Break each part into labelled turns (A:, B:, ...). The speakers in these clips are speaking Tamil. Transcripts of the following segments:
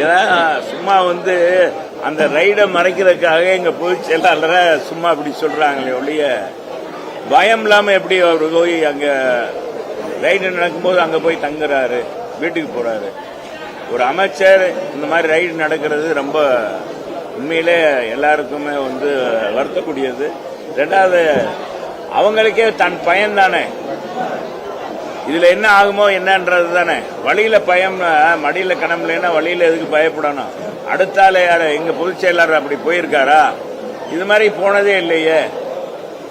A: ஏன்னா சும்மா வந்து அந்த ரைடை மறைக்கிறதுக்காக எங்க பொதுச் செயலாளரை சும்மா அப்படி சொல்றாங்களே ஒழிய பயம் இல்லாம எப்படி அவர் போய் அங்க ரைடு நடக்கும்போது அங்க போய் தங்குறாரு வீட்டுக்கு போறாரு. ஒரு அமைச்சர் இந்த மாதிரி ரைடு நடக்கிறது ரொம்ப உண்மையிலே எல்லாருக்குமே வந்து வருத்தக்கூடியது. ரெண்டாவது அவங்களுக்கே தன் பயன் தானே இதுல என்ன ஆகுமோ என்னன்றது தானே. வழியில பயம் மடியில கணம்லன்னா வழியில எதுக்கு பயப்படணும்? அடுத்தால யாரு எங்க பொதுச் செயலாளர் அப்படி போயிருக்காரா? இது மாதிரி போனதே இல்லையே.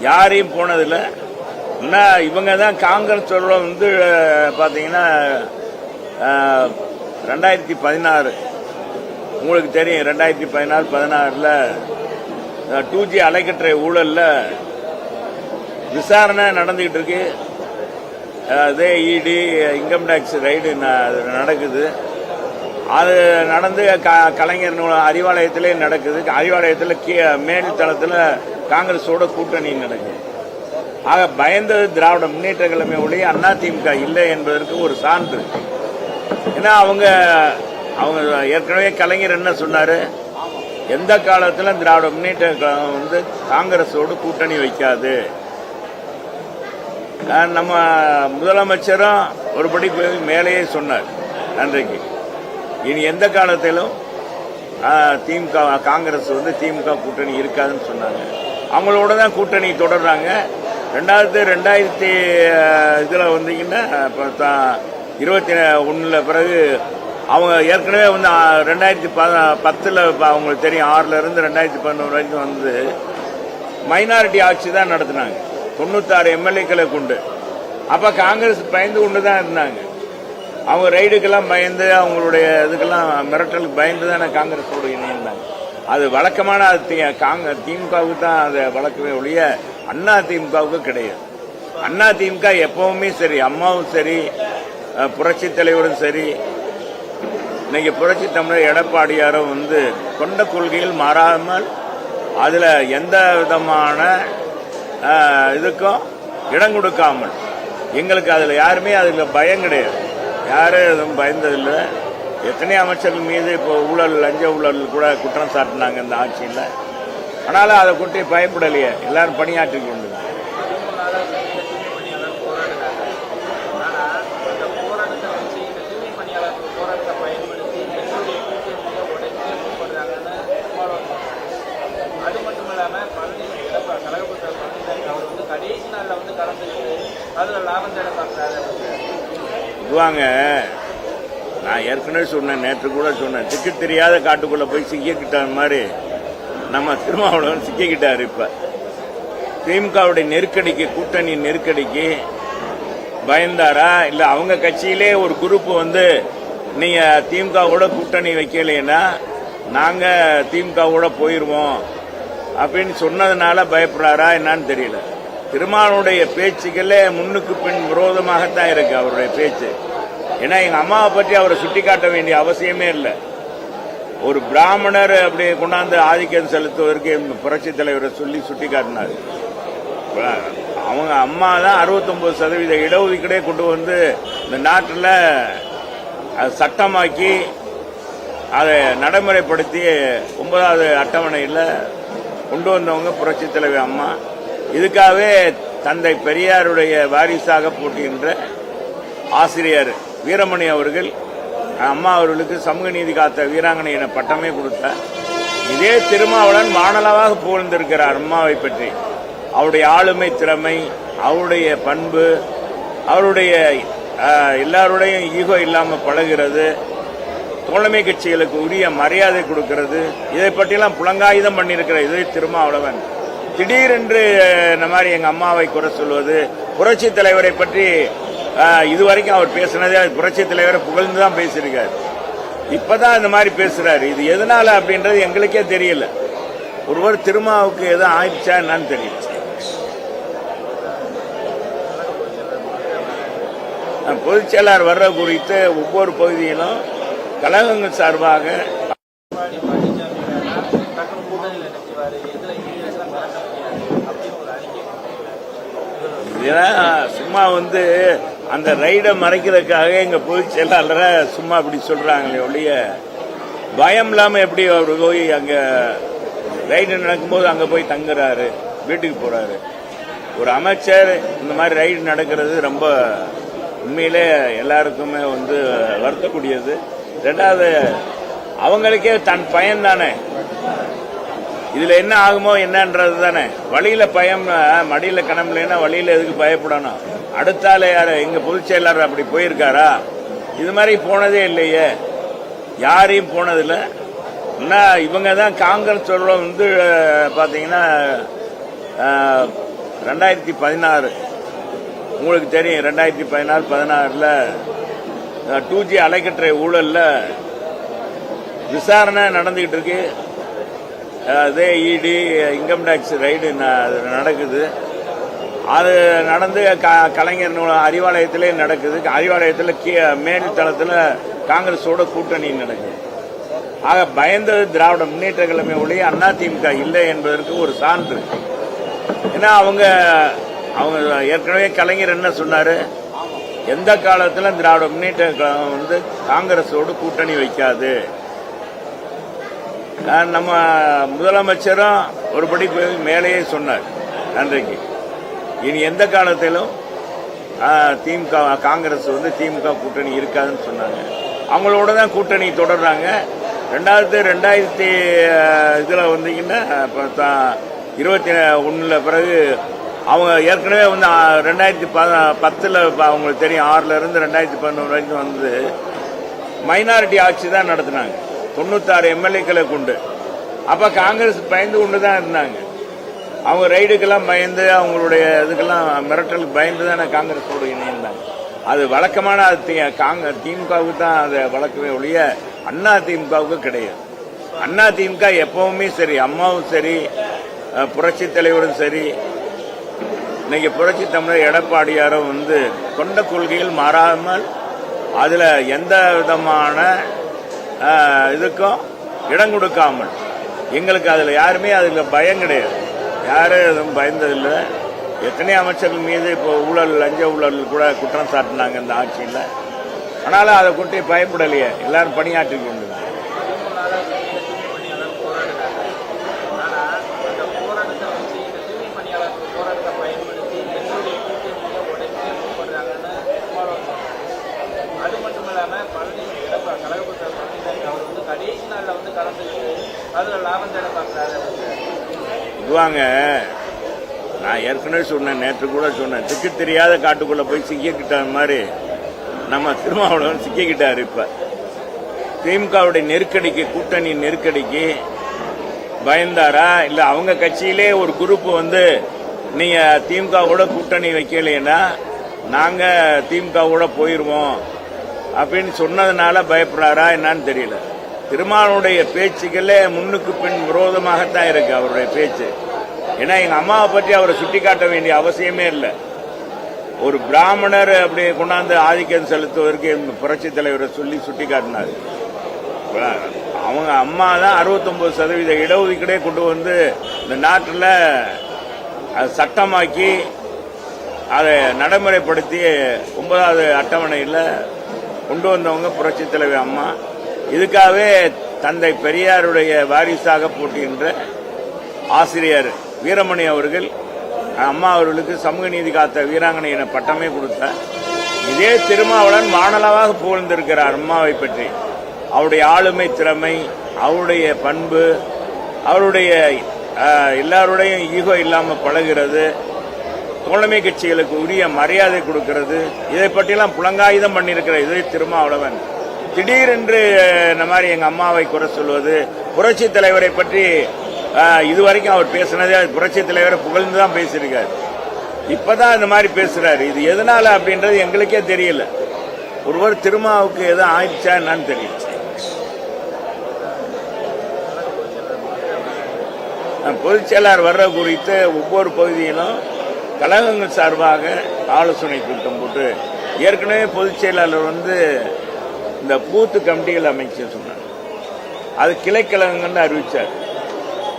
A: யாரையும் போனதில்லை. என்ன இவங்க தான் காங்கிரஸ் சொல்ல வந்து பார்த்தீங்கன்னா பாத்தீங்கன்னா ரெண்டாயிரத்தி பதினாறு. உங்களுக்கு தெரியும் ரெண்டாயிரத்தி பதினாறு பதினாறுல டூ ஜி அலைக்கற்றை ஊழல்ல விசாரணை நடந்துகிட்டு இருக்கு. அதே இடி இன்கம் டேக்ஸ் ரைடு நடக்குது. அது நடந்து க- கலைஞர் அறிவாலயத்திலேயே அறிவாலயத்திலே நடக்குது. அறிவாலயத்தில் கீ மேல் தளத்தில் காங்கிரஸோட கூட்டணி நடக்குது. ஆக பயந்தது திராவிட முன்னேற்ற கழகமே ஒழிய அதிமுக இல்லை என்பதற்கு ஒரு சான்று. ஏன்னா அவங்க அவங்க ஏற்கனவே கலைஞர் என்ன சொன்னார்? எந்த காலத்திலும் திராவிட முன்னேற்ற கழகம் வந்து காங்கிரஸோடு கூட்டணி வைக்காது. நம்ம முதலமைச்சரும் ஒருபடி போய் மேலேயே சொன்னார் அன்றைக்கு இனி எந்த காலத்திலும் திமுக காங்கிரஸ் வந்து திமுக கூட்டணி இருக்காதுன்னு சொன்னாங்க. அவங்களோட தான் கூட்டணி தொடர்றாங்க. ரெண்டாயிரத்தி ரெண்டாயிரத்தி இதில் வந்தீங்கன்னா இப்போ தான் இருபத்தி ஒன்றில் பிறகு அவங்க ஏற்கனவே வந்து ரெண்டாயிரத்தி ப- பத்தில் அவங்களுக்கு தெரியும் ஆறுல இருந்து ரெண்டாயிரத்தி பதினொன்று வரைக்கும் வந்து மைனாரிட்டி ஆட்சி தான் நடத்தினாங்க. தொண்ணூத்தாறு எம்எல்ஏக்களை கொண்டு. அப்ப காங்கிரஸ் பயந்து கொண்டு தான் இருந்தாங்க. அவங்க ரைடுக்கெல்லாம் பயந்து அவங்களுடைய இதுக்கெல்லாம் மிரட்டலுக்கு பயந்து தானே காங்கிரஸோடு இணைந்தாங்க. அது வழக்கமான அது தி- காங்க திமுகவுக்கு தான் அதை வழக்கமே ஒழிய அண்ணா திமுகவுக்கு கிடையாது. அண்ணா திமுக எப்பவுமே சரி அம்மாவும் சரி புரட்சி தலைவரும் சரி. இன்னைக்கு புரட்சி தமிழர் எடப்பாடியாரும் வந்து கொண்ட கொள்கையில் மாறாமல் அதில் எந்த விதமான இதுக்கும் இடம் கொடுக்காமல். எங்களுக்கு அதில் யாருமே அதில் பயம் கிடையாது. யாரும் எதுவும் பயந்ததில்லை. எத்தனை அமைச்சர்கள் மீது இப்போ ஊழல் லஞ்ச ஊழல் கூட குற்றம் சாட்டினாங்க இந்த ஆட்சியில். ஆனாலும் அதை கொட்டி பயப்படலையே. எல்லாரும் பணியாற்றி கொண்டு
B: அது மட்டும் இல்லாம பழனி எடப்பா- கழகப்பட்ட பழனிசாமி அவர் வந்து கடைசி நாள்ல வந்து கலந்துக்கிட்டு லாபம் தேட
A: இதுவாங்க நான் ஏற்கனவே சொன்னேன் நேற்று கூட சொன்னேன். திக்கு தெரியாத காட்டுக்குள்ள போய் சிக்கிக்கிட்ட மாதிரி. நம்ம திருமாவளவன் சிக்கிக்கிட்டார் இப்ப. திமுகவுடைய நெருக்கடிக்கு கூட்டணி நெருக்கடிக்கு பயந்தாரா? இல்ல அவங்க கட்சியிலே ஒரு குரூப் வந்து நீங்க திமுக கூட கூட்டணி வைக்கலைன்னா நாங்க திமுக கூட போயிருவோம் அப்படின்னு சொன்னதுனால பயப்படுறாரா என்னன்னு தெரியல. திருமாவளுடைய பேச்சுக்களே முன்னுக்கு பின் விரோதமாகத்தான் இருக்கு அவருடைய பேச்சு. ஏன்னா எங்க அம்மாவை பற்றி அவரை சுட்டிக்காட்ட வேண்டிய அவசியமே இல்லை. ஒரு பிராமணர் அப்படி கொண்டாந்து ஆதிக்கம் செலுத்துவதற்கு புரட்சி தலைவரை சொல்லி சுட்டிக்காட்டினார். அவங்க அம்மா தான் அறுபத்தொன்பது சதவீத இடஒதுக்கீடே கொண்டு வந்து இந்த நாட்டில் அதை சட்டமாக்கி அதை நடைமுறைப்படுத்தி ஒன்பதாவது அட்டவணையில் கொண்டு வந்தவங்க புரட்சி தலைவி அம்மா. இதுக்காகவே தந்தை பெரியாருடைய வாரிசாக போட்டுகின்ற ஆசிரியர் வீரமணி அவர்கள் அம்மா அவர்களுக்கு சமூக நீதி காத்த வீராங்கனை என பட்டமே கொடுத்தார் இதே திருமாவளன் மாணலாவாக புகழ்ந்திருக்கிறார் அம்மாவை பற்றி. அவருடைய ஆளுமை திறமை அவருடைய பண்பு அவருடைய எல்லாருடையும் ஈகோ இல்லாமல் பழகிறது தோழமை கட்சிகளுக்கு உரிய மரியாதை கொடுக்கிறது இதை பற்றியெல்லாம் புலங்காயுதம் பண்ணியிருக்கிற இதே திருமாவளவன். திடீரென்று இந்த மாதிரி எங்கள் அம்மாவை குறை சொல்வது புரட்சி தலைவரை பற்றி இதுவரைக்கும் அவர் பேசினதே புரட்சி தலைவரை புகழ்ந்து தான் பேசியிருக்காரு. இப்பதான் இந்த மாதிரி பேசுறாரு. இது எதனால அப்படின்றது எங்களுக்கே தெரியல. ஒருவர் திருமாவுக்கு எதுவும் ஆயிடுச்சா என்னன்னு தெரியல. பொதுச்செயலாளர் பொதுச் செயலாளர் வர்ற குறித்து ஒவ்வொரு பகுதியிலும் கழகங்கள் சார்பாக ஏன்னா சும்மா வந்து அந்த ரைடை மறைக்கிறதுக்காக எங்க பொதுச் செயலாளரை சும்மா அப்படி சொல்றாங்களே ஒழிய பயம் இல்லாம எப்படி அவர் போய் அங்க ரைடு நடக்கும்போது அங்க போய் தங்குறாரு வீட்டுக்கு போறாரு. ஒரு அமைச்சர் இந்த மாதிரி ரைடு நடக்கிறது ரொம்ப உண்மையிலே எல்லாருக்குமே வந்து வருத்தக்கூடியது. ரெண்டாவது அவங்களுக்கே தன் பயன் தானே இதுல என்ன ஆகுமோ என்னன்றது தானே. வழியில பயம் மடியில கணம்புலன்னா வழியில எதுக்கு பயப்படணும்? அடுத்தால யாரு? எங்க பொதுச் செயலாளர் அப்படி போயிருக்காரா? இது மாதிரி போனதே இல்லையே. யாரையும் போனதில்ல. ஆனால் இவங்க தான் காங்கிரஸ் சொல்ற வந்து பார்த்தீங்கன்னா பாத்தீங்கன்னா ரெண்டாயிரத்தி பதினாறு. உங்களுக்கு தெரியும் ரெண்டாயிரத்தி பதினாறு பதினாறுல டூ ஜி அலைக்கற்றை ஊழல்ல விசாரணை நடந்துகிட்டு இருக்கு. அதே இடி இன்கம் டேக்ஸ் ரைடு நடக்குது. அது நடந்து க- கலைஞர் அறிவாலயத்திலே நடக்குது. அறிவாலயத்தில் கீ மேல் தளத்தில் காங்கிரஸோட கூட்டணி நடக்குது. ஆக பயந்தது திராவிட முன்னேற்ற கழகமே ஒழிய அதிமுக இல்லை என்பதற்கு ஒரு சான்று. ஏன்னா அவங்க அவங்க ஏற்கனவே கலைஞர் என்ன சொன்னார்? எந்த காலத்திலும் திராவிட முன்னேற்ற கழகம் வந்து காங்கிரஸோடு கூட்டணி வைக்காது? நான் நம்ம முதலமைச்சரும் ஒருபடி மேலேயே சொன்னார் நன்றிக்கு. இனி எந்த காலத்திலும் திமுக காங்கிரஸ் வந்து திமுக கூட்டணி இருக்காதுன்னு சொன்னாங்க. அவங்களோட தான் கூட்டணி தொடர்றாங்க. ரெண்டாயிரத்து ரெண்டாயிரத்தி இதில் வந்தீங்கன்னா இப்போ இருபத்தி ஒன்றில் பிறகு அவங்க ஏற்கனவே வந்து ரெண்டாயிரத்தி பத்தில் அவங்களுக்கு தெரியும் ஆறுல இருந்து ரெண்டாயிரத்தி பதினொன்று வரைக்கும் வந்து மைனாரிட்டி ஆட்சி தான் நடத்தினாங்க. தொண்ணூத்தாறு எம்எல்ஏக்களை கொண்டு. அப்ப காங்கிரஸ் பயந்து கொண்டு தான் இருந்தாங்க. அவங்க ரைடுக்கெல்லாம் பயந்து அவங்களுடைய இதுக்கெல்லாம் மிரட்டலுக்கு பயந்து தானே காங்கிரஸோட இணைந்தாங்க. அது வழக்கமான அது தி- காங்க திமுகவுக்கு தான் அதை வழக்கமே ஒழிய அண்ணா திமுகவுக்கு கிடையாது. அண்ணா திமுக எப்பவுமே சரி அம்மாவும் சரி புரட்சி தலைவரும் சரி. இன்னைக்கு புரட்சி தமிழர் எடப்பாடியாரும் வந்து கொண்ட கொள்கையில் மாறாமல் அதுல எந்த விதமான இதுக்கும் இடம் கொடுக்காமல். எங்களுக்கு அதில் யாருமே அதில் பயம் கிடையாது. யாரும் எதுவும் பயந்ததில்லை. எத்தனை அமைச்சர்கள் மீது இப்போ ஊழல் லஞ்ச ஊழல் கூட குற்றம் சாட்டினாங்க இந்த ஆட்சியில். ஆனாலும் அதை கொண்டு பயப்படலையே. எல்லாரும் பணியாற்றி கொண்டு
B: ரொம்ப நாளா இந்த தூய்மை பணியாளர் போராடுறாங்க ஆனா அந்த போராட்டத்தை வச்சு இந்த தூய்மை பணியாளர் போராட்டத்தை பயன்படுத்தி எங்களுடைய கூட்டணியை உடைக்க முற்படுறாங்கன்னு குமாரன் சொன்னாங்க. அது மட்டும் இல்லாம பழனி எடப்பா கழகப்பட்ட பழனிசாமி அவர் வந்து கடைசி நாள்ல வந்து கலந்துக்கிட்டு அதுல லாபம் தேட பார்க்கிறாரு அப்படின்னு.
A: இதுவாங்க நான் ஏற்கனவே சொன்னேன் நேற்று கூட சொன்னேன். திக்கு தெரியாத காட்டுக்குள்ளே போய் சிக்கிக்கிட்ட மாதிரி. நம்ம திருமாவளவன் சிக்கிக்கிட்டார் இப்போ. திமுகவுடைய நெருக்கடிக்கு கூட்டணி நெருக்கடிக்கு பயந்தாரா? இல்லை அவங்க கட்சியிலே ஒரு குரூப் வந்து நீங்கள் திமுக கூட கூட்டணி வைக்கலைன்னா நாங்கள் திமுக கூட அப்படின்னு சொன்னதுனால பயப்படுறாரா என்னான்னு தெரியல. திருமாவளுடைய பேச்சுக்களே முன்னுக்கு பின் விரோதமாகத்தான் இருக்கு அவருடைய பேச்சு. ஏன்னா எங்க அம்மாவை பற்றி அவரை சுட்டி காட்ட வேண்டிய அவசியமே இல்லை. ஒரு பிராமணர் அப்படி கொண்டாந்து ஆதிக்கம் செலுத்துவதற்கு புரட்சி தலைவரை சொல்லி சுட்டி காட்டினார் அவங்க அம்மா தான் அறுபத்தொன்பது சதவீத இடஒதுக்கீடே கொண்டு வந்து இந்த நாட்டில் சட்டமாக்கி அதை நடைமுறைப்படுத்தி ஒன்பதாவது அட்டவணையில் கொண்டு வந்தவங்க புரட்சி தலைவர் அம்மா. இதுக்காகவே தந்தை பெரியாருடைய வாரிசாக போட்டுகின்ற ஆசிரியர் வீரமணி அவர்கள் அம்மா அவர்களுக்கு சமூக நீதி காத்த வீராங்கனை என பட்டமே கொடுத்தார். இதே திருமாவளன் மாணலவாக புகழ்ந்திருக்கிறார் அம்மாவை பற்றி. அவருடைய ஆளுமை திறமை அவருடைய பண்பு அவருடைய எல்லாருடையும் ஈகோ இல்லாமல் பழகிறது தோழமை கட்சிகளுக்கு உரிய மரியாதை கொடுக்கிறது. இதை பற்றியெல்லாம் புலங்காயுதம் பண்ணியிருக்கிற இதே திருமாவளவன். திடீரென்று இந்த மாதிரி எங்கள் அம்மாவை குறை சொல்வது புரட்சி தலைவரை பற்றி இதுவரைக்கும் அவர் பேசினதே புரட்சி தலைவரை புகழ்ந்து தான் பேசியிருக்காரு. இப்பதான் இந்த மாதிரி பேசுறாரு. இது எதனால அப்படின்றது எங்களுக்கே தெரியல. ஒருவர் திருமாவுக்கு எதுவும் ஆயிடுச்சா என்னன்னு தெரியல. பொதுச் செயலாளர் வர்ற குறித்து ஒவ்வொரு பகுதியிலும் கழகங்கள் சார்பாக ஆலோசனை கூட்டம் போட்டு ஏற்கனவே பொதுச் செயலாளர் வந்து இந்த பூத்து கமிட்டிகள் அமைக்க சொன்னார். அது கிளைக்கழகங்கள்னு அறிவிச்சார்.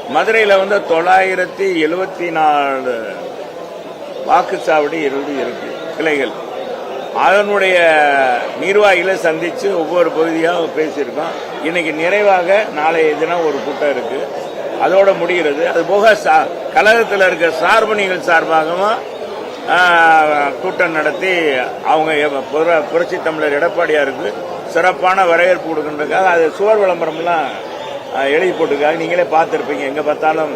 A: மதுரையில் வந்து தொள்ளாயிரத்தி எழுபத்தி நாலு வாக்குச்சாவடி இருந்து இருக்கு கிளைகள். அதனுடைய நிர்வாகிகளை சந்தித்து ஒவ்வொரு பகுதியாக பேசியிருக்கோம். இன்னைக்கு நிறைவாக நாளைய தினம் ஒரு கூட்டம் இருக்கு. அதோட முடிகிறது. அது போக சா- கழகத்தில் இருக்க சார்பணிகள் சார்பாகவும் கூட்டம் நடத்தி அவங்க புரட்சி தமிழர் எடப்பாடியாருக்கு சிறப்பான வரவேற்பு கொடுக்கின்றதுக்காக அது சுவர் விளம்பரம்லாம் எழுதி போட்டிருக்காங்க. நீங்களே பார்த்துருப்பீங்க. எங்கே பார்த்தாலும்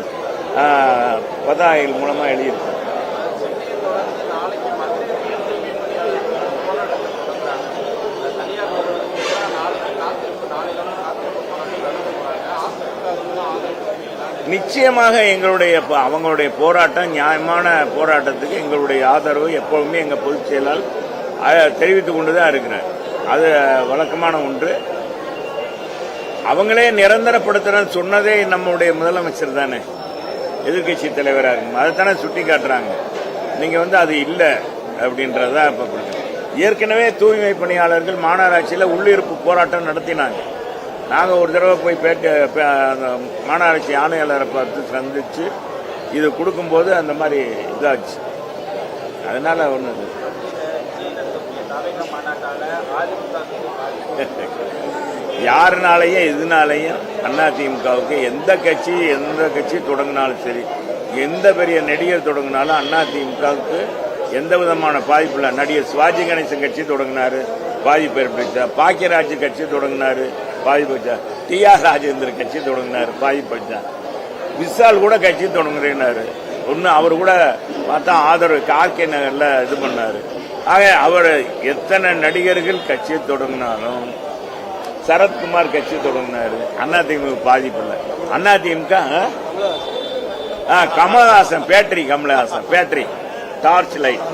A: பதாகைகள் மூலமாக
B: எழுதியிருக்கோம்
A: நிச்சயமாக எங்களுடைய அவங்களுடைய போராட்டம் நியாயமான போராட்டத்துக்கு எங்களுடைய ஆதரவு எப்பவுமே எங்கள் பொதுச் செயலால் தெரிவித்துக் கொண்டு தான் இருக்கிறேன் அது வழக்கமான ஒன்று. அவங்களே நிரந்தரப்படுத்துறேன்னு சொன்னதே நம்முடைய முதலமைச்சர் தானே. எதிர்க்கட்சி தலைவராக இருக்கும். அதைத்தானே சுட்டி காட்டுறாங்க நீங்க வந்து அது இல்லை அப்படின்றதா இப்ப ஏற்கனவே தூய்மை பணியாளர்கள் மாநகராட்சியில் உள்ளிருப்பு போராட்டம் நடத்தினாங்க. நாங்கள் ஒரு தடவை போய் பேட்ட பே- அந்த மாநகராட்சி ஆணையாளரை பார்த்து சந்திச்சு இது கொடுக்கும்போது அந்த மாதிரி இதாச்சு. அதனால ஒன்று யாருனாலையும் எதுனாலையும் அதிமுகவுக்கு எந்த கட்சி எந்த கட்சி தொடங்கினாலும் சரி எந்த பெரிய நடிகர் தொடங்கினாலும் அதிமுகவுக்கு எந்த விதமான பாதிப்பு இல்லை. நடிகர் சிவாஜி கணேசன் கட்சி தொடங்கினாரு பாதிப்பு ஏற்படுத்தா பாக்கியராஜ் கட்சி தொடங்கினாரு பாதிப்பு வச்சா டி ஆர் ராஜேந்திர கட்சி தொடங்கினார் பாதிப்பு வச்சா விசால் கூட கட்சி தொடங்குறேன்னாரு. ஒன்று அவர் கூட பார்த்தா ஆதரவு கார்கே நகரில் இது பண்ணார். ஆக அவர் எத்தனை நடிகர்கள் கட்சியை தொடங்கினாலும் சரத்குமார் கட்சி தொடங்கினாரு அதிமுக பாதிப்பு இல்லை அதிமுக ஆ, Kamal Haasan battery Kamal Haasan battery torch light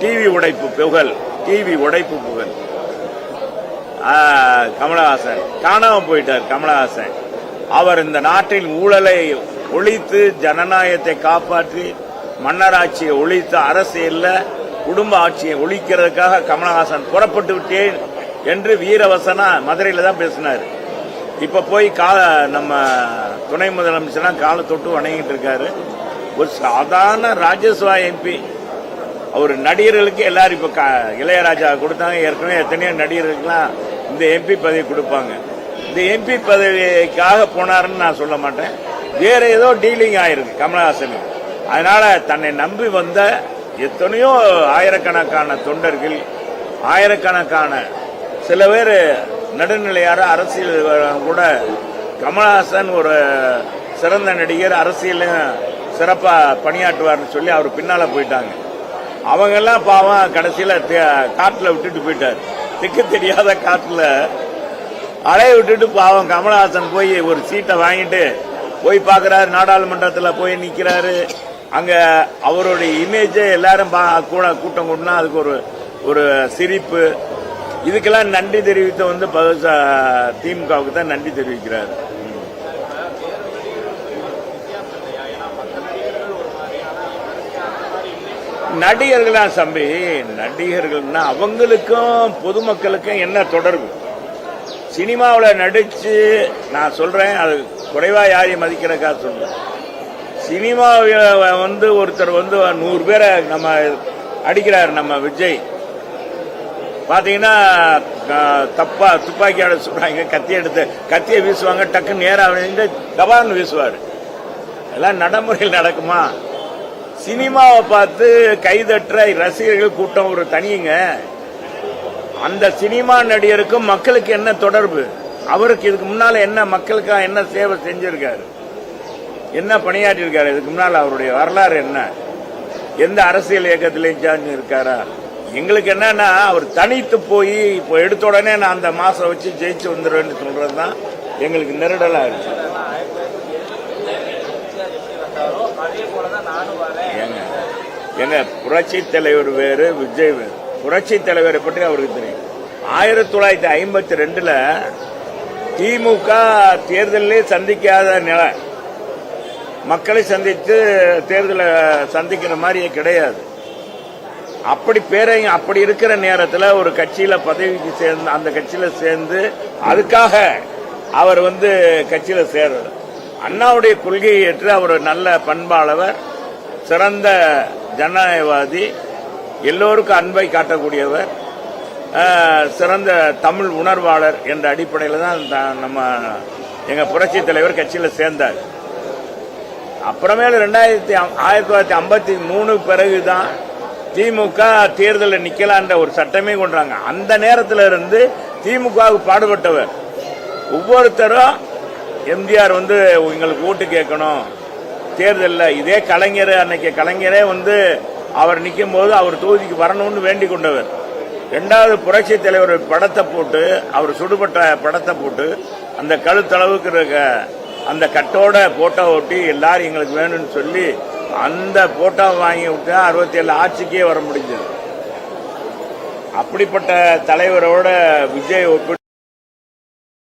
A: TV உடைப்பு புகழ் டிவி உடைப்பு புகழ். ஆ, கமலஹாசன் காணாமல் போயிட்டார் கமலஹாசன். அவர் இந்த நாட்டில் ஊழலை ஒழித்து ஜனநாயகத்தை காப்பாற்றி மன்னராட்சியை ஒழித்து அரசியலில் குடும்ப ஆட்சியை ஒழிக்கிறதுக்காக கமலஹாசன் புறப்பட்டு விட்டேன் என்று வீரவசனா மதுரையில தான் பேசினார். இப்ப போய் கால நம்ம துணை முதலமைச்சர்லாம் காலை தொட்டு வணங்கிட்டு இருக்காரு. ஒரு சாதாரண ராஜ்யசபா எம்பி. அவர் நடிகர்களுக்கு எல்லாரும் இப்ப க- இளையராஜா கொடுத்தாங்க. ஏற்கனவே எத்தனையோ நடிகர்களுக்கெல்லாம் இந்த எம்பி பதவி கொடுப்பாங்க. இந்த எம்பி பதவிக்காக போனாருன்னு நான் சொல்ல மாட்டேன். வேற ஏதோ டீலிங் ஆயிருக்கு கமலஹாசனுக்கு. அதனால தன்னை நம்பி வந்த எத்தனையோ ஆயிரக்கணக்கான தொண்டர்கள் ஆயிரக்கணக்கான சில பேர் நடுநிலையார அரசியல் கூட கமல்ஹாசன் ஒரு சிறந்த நடிகர் அரசியலையும் சிறப்பாக பணியாற்றுவார்னு சொல்லி அவர் பின்னால போயிட்டாங்க. அவங்க எல்லாம் பாவம் கடைசியில் தே- விட்டுட்டு போயிட்டார். திக்கு தெரியாத காட்டில் அலைய விட்டுட்டு பாவம் கமல்ஹாசன் போய் ஒரு சீட்டை வாங்கிட்டு போய் பார்க்குறாரு நாடாளுமன்றத்தில் போய் நிற்கிறாரு அங்க அவருடைய இமேஜை எல்லாரும் பா- கூட கூட்டம் கூட்டினா அதுக்கு ஒரு ஒரு சிரிப்பு. இதுக்கெல்லாம் நன்றி தெரிவித்த வந்து திமுகவுக்கு தான் நன்றி தெரிவிக்கிறாரு. நடிகர்களா சம்பி நடிகர்கள்னா அவங்களுக்கும் பொதுமக்களுக்கும் என்ன தொடர்பு? சினிமாவில் நடிச்சு நான் சொல்றேன் அது குறைவா யாரையும் மதிக்கிறக்கா சொல்றேன் சினிமாவில் வந்து ஒருத்தர் வந்து நூறு பேரை நம்ம அடிக்கிறார் நம்ம விஜய். பார்த்தீங்கன்னா தப்பா துப்பாக்கியாட சொல்றாங்க கத்தி எடுத்து கத்தியை வீசுவாங்க டக்குன்னு நேராக தபான்னு வீசுவார். எல்லாம் நடைமுறையில் நடக்குமா? சினிமாவை பார்த்து கைதட்டுற ரசிகர்கள் கூட்டம் ஒரு தனியுங்க அந்த சினிமா நடிகருக்கும் மக்களுக்கு என்ன தொடர்பு? அவருக்கு இதுக்கு முன்னால் என்ன மக்களுக்காக என்ன சேவை செஞ்சிருக்காரு? என்ன பணியாற்றி இருக்காரு இதுக்கு முன்னால் அவருடைய வரலாறு என்ன? எந்த அரசியல் இயக்கத்திலையும் சேர்ந்து இருக்காரா? எங்களுக்கு என்னன்னா அவர் தனித்து போய் இப்போ எடுத்த உடனே நான் அந்த மாசம் வச்சு ஜெயிச்சு வந்துடுவேன்னு சொல்றது தான் எங்களுக்கு நெருடலா இருக்கு. ஏங்க ஏங்க புரட்சி தலைவர் வேறு விஜய் வேறு. புரட்சி தலைவரை பற்றி அவருக்கு தெரியும். ஆயிரத்தி தொள்ளாயிரத்தி ஐம்பத்தி ரெண்டுல திமுக தேர்தலே சந்திக்காத நிலை மக்களை சந்தித்து தேர்தலை சந்திக்கிற மாதிரியே கிடையாது. அப்படி பேரை அப்படி இருக்கிற நேரத்தில் ஒரு கட்சியில் பதவிக்கு சேர்ந்து அந்த கட்சியில் சேர்ந்து அதுக்காக அவர் வந்து கட்சியில் சேர்றார். அண்ணாவுடைய கொள்கையை ஏற்று அவர் நல்ல பண்பாளவர் சிறந்த ஜனநாயகவாதி எல்லோருக்கும் அன்பை காட்டக்கூடியவர் சிறந்த தமிழ் உணர்வாளர் என்ற அடிப்படையில் தான் த- நம்ம எங்கள் புரட்சி தலைவர் கட்சியில் சேர்ந்தார். அப்புறமேல ரெண்டாயிரத்தி ஆயிரத்தி தொள்ளாயிரத்தி ஐம்பத்தி மூணு பிறகுதான் திமுக தேர்தலில் நிக்கலான்ற ஒரு சட்டமே கொண்டாங்க அந்த நேரத்தில் இருந்து திமுகவுக்கு பாடுபட்டவர். ஒவ்வொருத்தரும் எம்ஜிஆர் வந்து எங்களுக்கு ஓட்டு கேட்கணும். தேர்தலில் இதே கலைஞர் அன்னைக்கு கலைஞரே வந்து அவர் நிற்கும் போது அவர் தொகுதிக்கு வரணும்னு வேண்டிக் கொண்டவர். ரெண்டாவது புரட்சி தலைவர் படத்தை போட்டு அவர் சுடுபட்ட படத்தை போட்டு அந்த கழுத்தளவுக்கு இருக்க அந்த கட்டோட போட்டோ ஒட்டி எல்லாரும் எங்களுக்கு வேணும்னு சொல்லி அந்த போட்டோ வாங்கி விட்டு அறுபத்தி ஏழு ஆட்சிக்கே வர முடிஞ்சது. அப்படிப்பட்ட தலைவரோட விஜய் ஒப்பிட்டு